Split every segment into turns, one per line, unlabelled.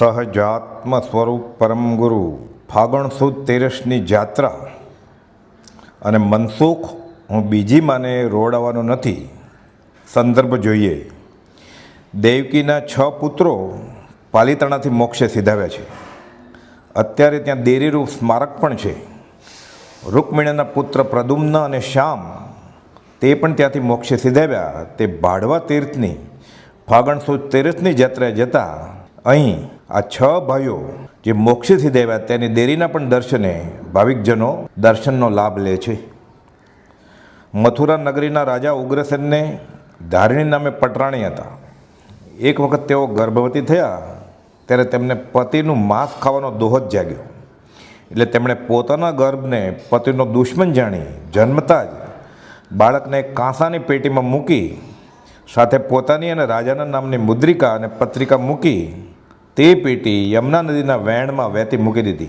સહજાત્મ સ્વરૂપ પરમ ગુરુ ફાગણ સુદ તેરસની જાત્રા. અને મનસુખ, હું બીજી માને રોડાવાનો નથી. સંદર્ભ જોઈએ. દેવકીના છ પુત્રો પાલિતાણાથી મોક્ષે સીધાવ્યા છે. અત્યારે ત્યાં દેરીરૂપ સ્મારક પણ છે. રૂકમિણીના પુત્ર પ્રદુમ્ન અને શ્યામ તે પણ ત્યાંથી મોક્ષે સીધાવ્યા. તે ભાડવા તીર્થની ફાગણ સુદ તેરસની જાત્રાએ જતા અહીં આ છ ભાઈઓ જે મોક્ષે દેવા તેની દેરીના પણ દર્શને ભાવિકજનો દર્શનનો લાભ લે છે. મથુરા નગરીના રાજા ઉગ્રસેનને ધારિણી નામે પટરાણી હતા. એક વખત તેઓ ગર્ભવતી થયા, ત્યારે તેમને પતિનું માંસ ખાવાનો દોહ જ જાગ્યો. એટલે તેમણે પોતાના ગર્ભને પતિનો દુશ્મન જાણી જન્મતા જ બાળકને કાંસાની પેટીમાં મૂકી, સાથે પોતાની અને રાજાના નામની મુદ્રિકા અને પત્રિકા મૂકી તે પેટી યમુના નદીના વેણમાં વહેતી મૂકી દીધી.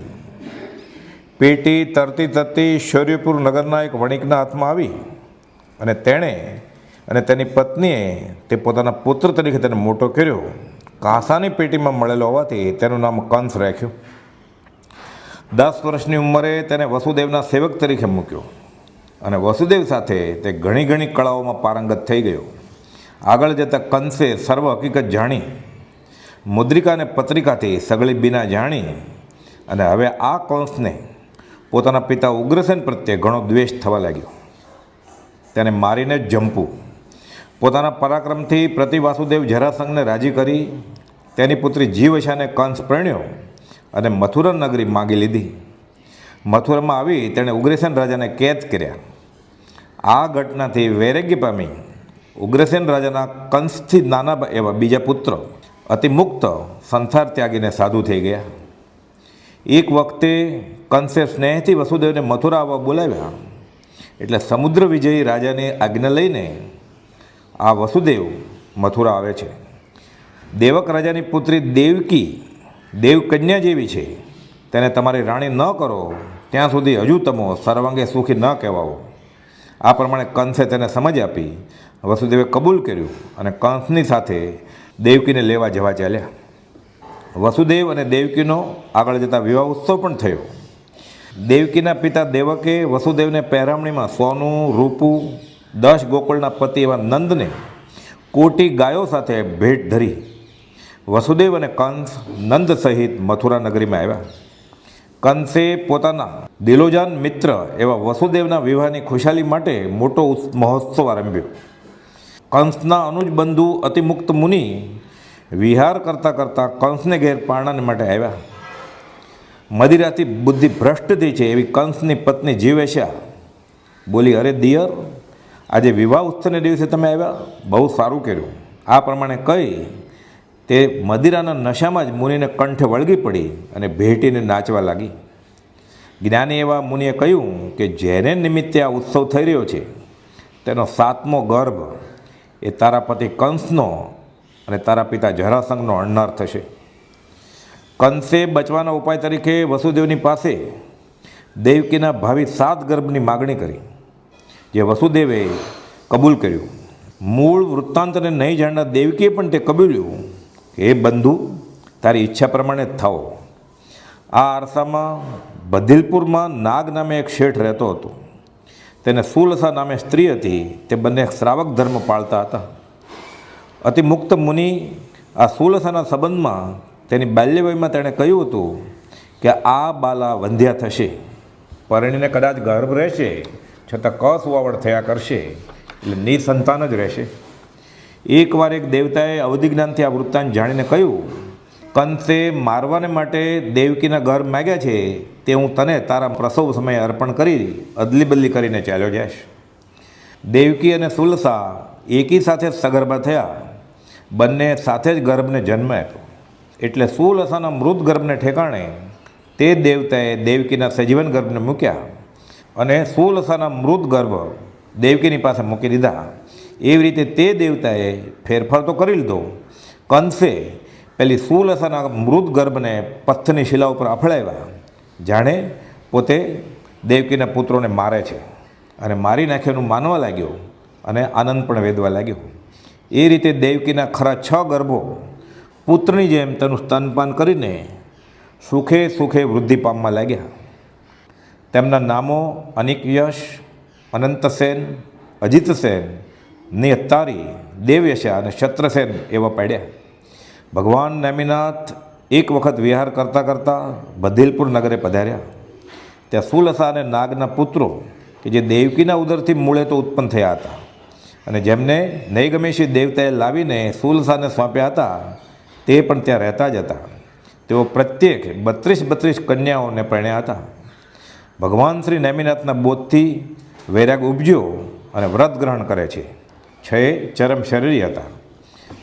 પેટી તરતી તરતી શૌર્યપુર નગરના એક વણિકના હાથમાં આવી અને તેણે અને તેની પત્નીએ તે પોતાના પુત્ર તરીકે તેને મોટો કર્યો. કાંસાની પેટીમાં મળેલો હોવાથી તેનું નામ કંસ રાખ્યું. દસ વર્ષની ઉંમરે તેને વસુદેવના સેવક તરીકે મૂક્યો અને વસુદેવ સાથે તે ઘણી ઘણી કળાઓમાં પારંગત થઈ ગયો. આગળ જતાં કંસે સર્વ હકીકત જાણી મુદ્રિકા અને પત્રિકાથી સગળી બીના જાણી અને હવે આ કંસને પોતાના પિતા ઉગ્રસેન પ્રત્યે ઘણો દ્વેષ થવા લાગ્યો. તેને મારીને જ જંપવું પોતાના પરાક્રમથી પ્રતિ વાસુદેવ જરાસંઘને રાજી કરી તેની પુત્રી જીવશાને કંસ પરણ્યો અને મથુરા નગરી માગી લીધી. મથુરામાં આવી તેણે ઉગ્રસેન રાજાને કેદ કર્યા. આ ઘટનાથી વૈરાગ્ય પામી ઉગ્રસેન રાજાના કંસથી નાના એવા બીજા પુત્ર અતિ મુક્ત સંસાર ત્યાગીને સાધુ થઈ ગયા. એક વખતે કંસે સ્નેહથી વસુદેવને મથુરા આવવા બોલાવ્યા. એટલે સમુદ્ર વિજયી રાજાની આજ્ઞા લઈને આ વસુદેવ મથુરા આવે છે. દેવક રાજાની પુત્રી દેવકી, દેવકન્યા જેવી છે. તેને તમારી રાણી ન કરો. ત્યાં સુધી હજુ તમો સર્વાંગે સુખી ન કહેવાઓ. આ પ્રમાણે કંસે તેને સમજ આપી. વસુદેવે કબૂલ કર્યું અને કંસની સાથે દેવકીને લેવા જવા ચાલ્યા. વસુદેવ અને દેવકીનો આગળ જતા વિવાહ ઉત્સવ પણ થયો. દેવકીના પિતા દેવકે વસુદેવને પહેરામણીમાં સોનું, રૂપું દસ ગોકુળના પતિ એવા નંદને કોટી ગાયો સાથે ભેટ ધરી વસુદેવ અને કંસ નંદ સહિત મથુરા નગરીમાં આવ્યા. કંસે પોતાના દિલોજાન મિત્ર એવા વસુદેવના વિવાહની ખુશાલી માટે મોટો મહોત્સવ આરંભ્યો. કંસના અનુજ બંધુ અતિમુક્ત મુનિ વિહાર કરતાં કરતાં કંસને ઘેર પારણાને માટે આવ્યા. મદિરાથી બુદ્ધિ ભ્રષ્ટ થઈ છે એવી કંસની પત્ની જીવેશા બોલી, અરે દિયર, આજે વિવાહ ઉત્સવને દિવસે તમે આવ્યા? બહુ સારું કર્યું. આ પ્રમાણે કહી તે મદિરાના નશામાં જ મુનિને કંઠે વળગી પડી અને ભેટીને નાચવા લાગી. જ્ઞાની એવા મુનિએ કહ્યું કે જેને નિમિત્તે આ ઉત્સવ થઈ રહ્યો છે, તેનો સાતમો ગર્ભ એ તારા પતિ કંસનો અને તારા પિતા જરાસંઘનો અણનાર થશે. કંસે બચવાના ઉપાય તરીકે વસુદેવની પાસે દેવકીના ભાવિ સાત ગર્ભની માગણી કરી, જે વસુદેવે કબૂલ કર્યું. મૂળ વૃત્તાંતને નહીં જાણનાર દેવકીએ પણ તે કબૂલ્યું કે, હે બંધુ, તારી ઈચ્છા પ્રમાણે જ આ આરસામાં બધિલપુરમાં નાગ નામે એક શેઠ રહેતો હતો. તેને સુલસા નામે સ્ત્રી હતી. તે બંને શ્રાવક ધર્મ પાળતા હતા. અતિ મુક્ત મુનિ આ સુલસાના સંબંધમાં તેની બાલ્યવયમાં તેણે કહ્યું હતું કે આ બાલા વંધ્યા થશે. પરણીને કદાચ ગર્ભ રહેશે, છતાં કસુવાવડ થયા કરશે, એટલે નિસંતાન જ રહેશે. એકવાર એક દેવતાએ અવધિ જ્ઞાનથી આ વૃત્તાંત જાણીને કહ્યું, કંસે મારવાને માટે દેવકીના ઘર માગ્યા છે તે હું તને તારા પ્રસવ સમયે અર્પણ કરી અદલી બદલી કરીને ચાલ્યો જઈશ. દેવકી અને સુલસા એકી સાથે સગર્ભા થયા. બંને સાથે જ ગર્ભને જન્મ આપ્યો. એટલે સુલસાના મૃત ગર્ભને ઠેકાણે તે દેવતાએ દેવકીના સજીવન ગર્ભને મૂક્યા અને સુલસાના મૃત ગર્ભ દેવકીની પાસે મૂકી દીધા. એવી રીતે તે દેવતાએ ફેરફાર તો કરી લીધો. કંસે પેલી સુલસાના મૃત ગર્ભને પથ્થરની શિલા ઉપર અફળાવ્યા. જાણે પોતે દેવકીના પુત્રોને મારે છે અને મારી નાખ્યાનું માનવા લાગ્યો અને આનંદ પણ વેદવા લાગ્યો. એ રીતે દેવકીના ખરા છ ગર્ભો પુત્રની જેમ તેનું સ્તનપાન કરીને સુખે સુખે વૃદ્ધિ પામવા લાગ્યા. તેમના નામો અનિક યશ અનંતસેન અજિતસેન નિયતારી, દેવ્યશા અને શત્રસેન એવા પાડ્યા. ભગવાન નેમિનાથ એક વખત વિહાર કરતાં કરતાં બધીલપુર નગરે પધાર્યા. ત્યાં સુલસા અને નાગના પુત્રો કે જે દેવકીના ઉદરથી મૂળે તો ઉત્પન્ન થયા હતા. અને જેમને નૈગમેશી દેવતાએ લાવીને સુલસાને સોંપ્યા હતા, તે પણ ત્યાં રહેતા જ હતા. તેઓ પ્રત્યેક બત્રીસ બત્રીસ કન્યાઓને પરણ્યા હતા. ભગવાન શ્રી નેમિનાથના બોધથી વૈરાગ ઉપજ્યો અને વ્રત ગ્રહણ કરે છે. છ ચરમ શરીરી હતા.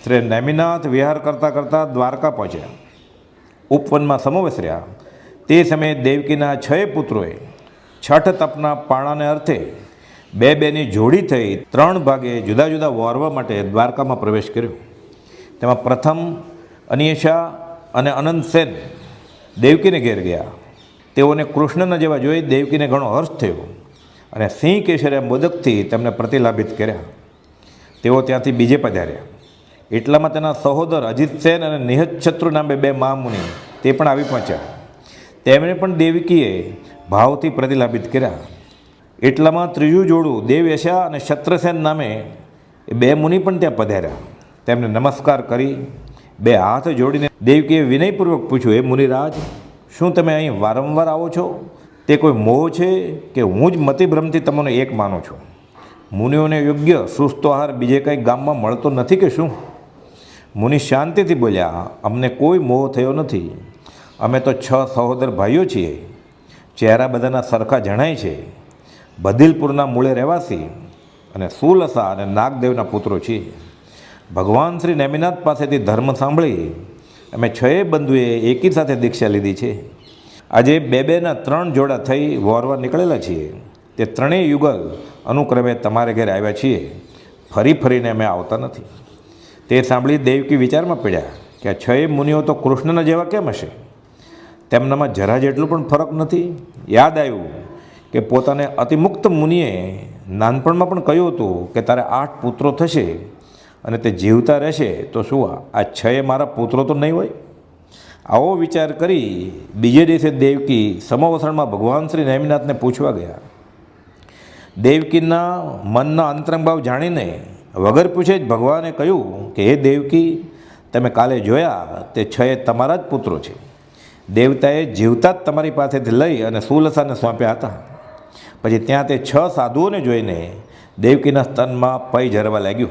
શ્રી નેમિનાથ વિહાર કરતાં કરતાં દ્વારકા પહોંચ્યા. ઉપવનમાં સમવેશ્યા તે સમયે દેવકીના છ પુત્રોએ છઠ તપના પાણાને અર્થે બે બેની જોડી થઈ ત્રણ ભાગે જુદા જુદા વારવા માટે દ્વારકામાં પ્રવેશ કર્યો. તેમાં પ્રથમ અનિયશા અને અનંત સેન દેવકીને ઘેર ગયા. તેઓને કૃષ્ણના જેવા જોઈ દેવકીને ઘણો હર્ષ થયો અને સિંહ કેશરે મોદકથી તેમને પ્રતિલાભિત કર્યા. તેઓ ત્યાંથી બીજે પધાર્યા. એટલામાં તેના સહોદર અજીત સેન અને નિહત શત્રુ નામે બે મહામુનિ તે પણ આવી પહોંચ્યા. તેમણે પણ દેવકીએ ભાવથી પ્રતિલાભિત કર્યા. એટલામાં ત્રીજું જોડું દેવયશા અને શત્રસેન નામે એ બે મુનિ પણ ત્યાં પધાર્યા. તેમને નમસ્કાર કરી, બે હાથ જોડીને દેવકીએ વિનયપૂર્વક પૂછ્યું એ મુનિરાજ, શું તમે અહીં વારંવાર આવો છો? તે કોઈ મોહ છે કે હું જ મતિભ્રમથી તમને એક માનું છું? મુનિઓને યોગ્ય સુસ્ત આહાર બીજે કંઈ ગામમાં મળતો નથી કે શું? મુનિ શાંતિથી બોલ્યા, અમને કોઈ મોહ થયો નથી. અમે તો છ સહોદર ભાઈઓ છીએ. ચહેરા બધાના સરખા જણાય છે. બદિલપુરના મૂળે રહેવાસી અને સુલસા અને નાગદેવના પુત્રો છીએ. ભગવાન શ્રી નેમિનાથ પાસેથી ધર્મ સાંભળી અમે છએ બંધુએ એકી સાથે દીક્ષા લીધી છે. આજે બે બેના ત્રણ જોડા થઈ વોરવા નીકળેલા છીએ. તે ત્રણેય યુગલ અનુક્રમે તમારે ઘરે આવ્યા છીએ. ફરી ફરીને અમે આવતા નથી. તે સાંભળી દેવકી વિચારમાં પડ્યા કે આ છએ મુનિઓ તો કૃષ્ણના જેવા કેમ હશે? તેમનામાં જરા જેટલું પણ ફરક નથી. યાદ આવ્યું કે પોતાને અતિમુક્ત મુનિએ નાનપણમાં પણ કહ્યું હતું કે તારે આઠ પુત્રો થશે અને તે જીવતા રહેશે તો શું આ છએ મારા પુત્રો તો નહીં હોય? આવો વિચાર કરી બીજે દિવસે દેવકી સમવસણમાં ભગવાન શ્રી નેમિનાથને પૂછવા ગયા. દેવકીના મનના અંતરંગ ભાવ જાણીને વગર પૂછે જ ભગવાને કહ્યું કે, હે દેવકી, તમે કાલે જોયા તે છ એ તમારા જ પુત્રો છે. દેવતાએ જીવતા જ તમારી પાસેથી લઈ અને સુલસાને સોંપ્યા હતા. પછી ત્યાં તે છ સાધુઓને જોઈને દેવકીના સ્તનમાં પૈ ઝરવા લાગ્યું.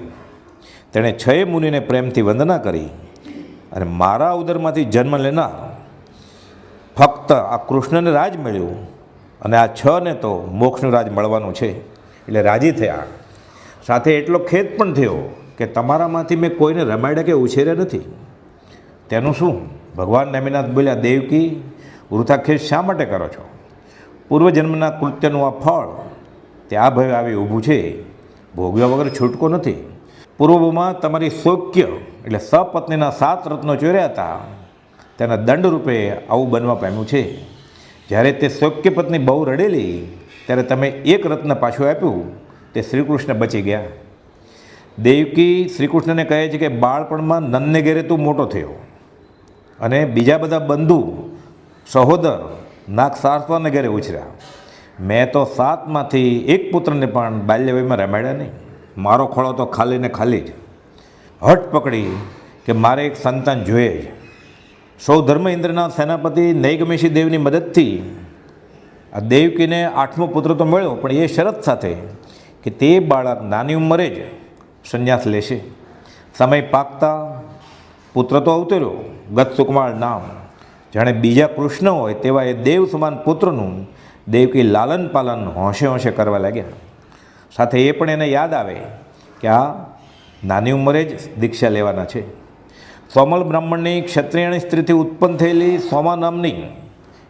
તેણે છએ મુનિને પ્રેમથી વંદના કરી અને મારા ઉદરમાંથી જન્મ લેનાર ફક્ત આ કૃષ્ણને રાજ મળ્યું અને આ છ ને તો મોક્ષનું રાજ મળવાનું છે. એટલે રાજી થયા. સાથે એટલો ખેદ પણ થયો કે તમારામાંથી મેં કોઈને રમાડ્યા કે ઉછેર્યા નથી. તેનું શું? ભગવાન નમીનાથ બોલ્યા દેવકી વૃથાખેદ શા માટે કરો છો? પૂર્વજન્મના કૃત્યનું આ ફળ તે આ ભય આવી ઊભું છે ભોગવ્યા વગર છૂટકો નથી. પૂર્વમાં તમારી સૌખ્ય એટલે સપત્નીના સાત રત્નો ચોર્યા હતા. તેના દંડ રૂપે આવું બનવા પામ્યું છે. જ્યારે તે સૌખ્ય પત્ની બહુ રડેલી, ત્યારે તમે એક રત્ન પાછું આપ્યું. તે શ્રીકૃષ્ણ બચી ગયા. દેવકી શ્રીકૃષ્ણને કહે છે કે બાળપણમાં નનને ઘેરે તું મોટો થયો અને બીજા બધા બંધુ, સહોદર નાગ સારસ્વાને ઘેરે ઉછર્યા. મેં તો સાતમાંથી એક પુત્રને પણ બાલ્યવયમાં રમાડ્યા નહીં. મારો ખોળો તો ખાલી ને ખાલી જ. હટ પકડી કે મારે એક સંતાન જોઈએ જ સૌ ધર્મ ઇન્દ્રના સેનાપતિ નૈગમેશી દેવની મદદથી આ દેવકીને આઠમો પુત્ર તો મળ્યો, પણ એ શરત સાથે કે તે બાળક નાની ઉંમરે જ સંન્યાસ લેશે. સમય પાકતા પુત્ર તો અવતર્યો, ગત સુકમાળ નામ. જાણે બીજા કૃષ્ણ હોય તેવા એ દેવ સમાન પુત્રનું દેવકી લાલન પાલન હોંશે હોંશે કરવા લાગ્યા. સાથે એ પણ એને યાદ આવે કે આ નાની ઉંમરે જ દીક્ષા લેવાના છે. સોમલ બ્રાહ્મણની ક્ષત્રિયણી સ્ત્રીથી ઉત્પન્ન થયેલી સોમા નામની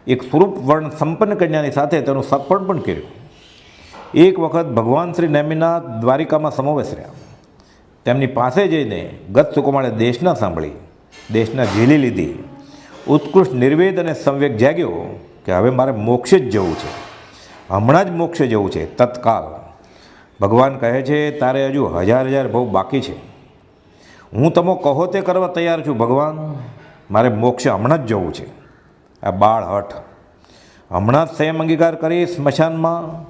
એક સ્વરૂપ વર્ણ સંપન્ન કન્યાની સાથે તેનું સગપણ પણ કર્યું. એક વખત ભગવાન શ્રી નેમિનાથ દ્વારિકામાં સમાવેશ રહ્યા. તેમની પાસે જઈને ગત સુકુમારે દેશના સાંભળી, દેશના ઝીલી લીધી. ઉત્કૃષ્ટ નિર્વેદ અને સંવેગ જાગ્યો કે હવે મારે મોક્ષે જ જવું છે. હમણાં જ મોક્ષે જવું છે, તત્કાલ. ભગવાન કહે છે, તારે હજુ હજાર હજાર બહુ બાકી છે. હું તમો કહો તે કરવા તૈયાર છું, ભગવાન. મારે મોક્ષે હમણાં જ જવું છે. આ બાળ હઠ. હમણાં જ સંયમ અંગીકાર કરી સ્મશાનમાં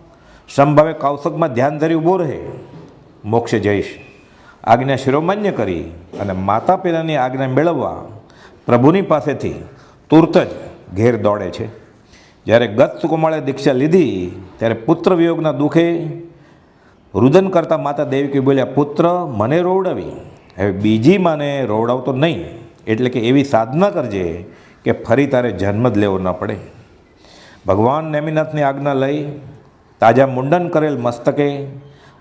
સંભાવે કૌશકમાં ધ્યાન ધરી ઊભો રહે. મોક્ષે જઈશ. આજ્ઞા શિરોમાન્ય કરી અને માતા પિતાની આજ્ઞા મેળવવા પ્રભુની પાસેથી તુરત જ ઘેર દોડે છે. જ્યારે ગત સુકુમાળે દીક્ષા લીધી, ત્યારે પુત્ર વિયોગના દુઃખે રુદન કરતા માતા દેવકી બોલ્યા, પુત્ર, મને રોવડાવી. હવે બીજી માને રોવડાવતો નહીં. એટલે કે એવી સાધના કરજે કે ફરી તારે જન્મ જ લેવો ન પડે. ભગવાન નેમિનાથની આજ્ઞા લઈ તાજા મુંડન કરેલ મસ્તકે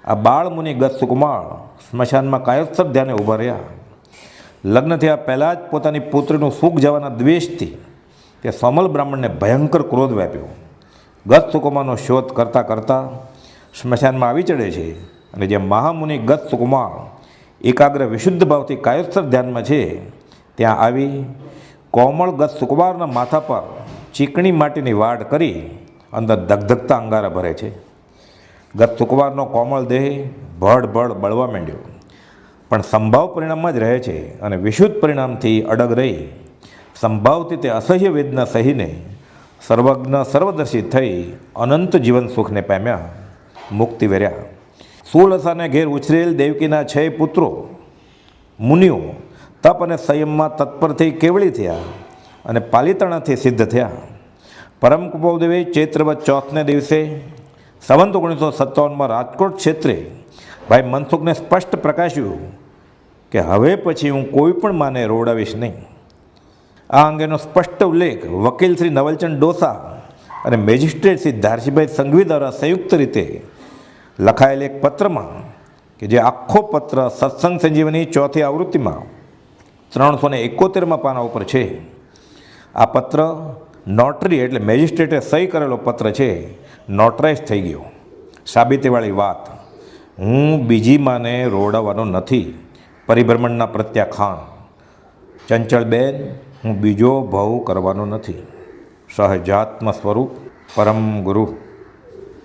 આ બાળમુનિ ગત સુકુમાર સ્મશાનમાં કાયોત્સર ધ્યાને ઊભા રહ્યા. લગ્ન થયા પહેલાં જ પોતાની પુત્રીનું સુખ જવાના દ્વેષથી તે સોમલ બ્રાહ્મણને ભયંકર ક્રોધ વ્યાપ્યો. ગત સુકુમારનો શોધ કરતાં કરતાં સ્મશાનમાં આવી ચડે છે અને જે મહામુનિ ગત સુકુમાર એકાગ્ર વિશુદ્ધ ભાવથી કાયોત્સર ધ્યાનમાં છે, ત્યાં આવી કોમળ ગત સુકુમારના માથા પર ચીકણી માટીની વાડ કરી અંદર ધગધગતા અંગારા ભરે છે. ગત શુક્રવારનો કોમળ દેહ ભડ ભડ બળવા માંડ્યો. પણ સંભાવ પરિણામમાં જ રહે છે અને વિશુદ્ધ પરિણામથી અડગ રહી. સંભાવથી તે અસહ્ય વેદના સહીને સર્વજ્ઞ સર્વદર્શી થઈ અનંત જીવન સુખને પામ્યા, મુક્તિ વેર્યા. સુલસાને ઘેર ઉછરેલ દેવકીના છ પુત્રો, મુનિઓ, તપ અને સંયમમાં તત્પરથી કેવળી થયા અને પાલિતાણાથી સિદ્ધ થયા. પરમ કુપોદેવે ચૈત્રવત ચોથને દિવસે સંવંત ઓગણીસો સત્તાવનમાં રાજકોટ ક્ષેત્રે ભાઈ મનસુખને સ્પષ્ટ પ્રકાશ્યું કે હવે પછી હું કોઈ પણ માને રોડાવીશ નહીં. આ અંગેનો સ્પષ્ટ ઉલ્લેખ વકીલ શ્રી નવલચંદ ડોસા અને મેજિસ્ટ્રેટ શ્રી ધારસીભાઈ સંઘવી દ્વારા સંયુક્ત રીતે લખાયેલ એક પત્રમાં કે જે આખો પત્ર સત્સંગ સંજીવની ચોથી આવૃત્તિમાં ત્રણસો ને એકોતેરમાં પાના ઉપર છે. આ પત્ર નોટરી એટલે મેજિસ્ટ્રેટે સહી કરેલો પત્ર છે નોટરાઇઝ થઈ ગયો. સાબિતીવાળી વાત, હું બીજી માને રોડાવવાનો નથી, પરિભ્રમણના પ્રત્યાખાન. ચંચળબેન, હું બીજો ભવ કરવાનો નથી. સહજાત્મ સ્વરૂપ પરમ ગુરુ.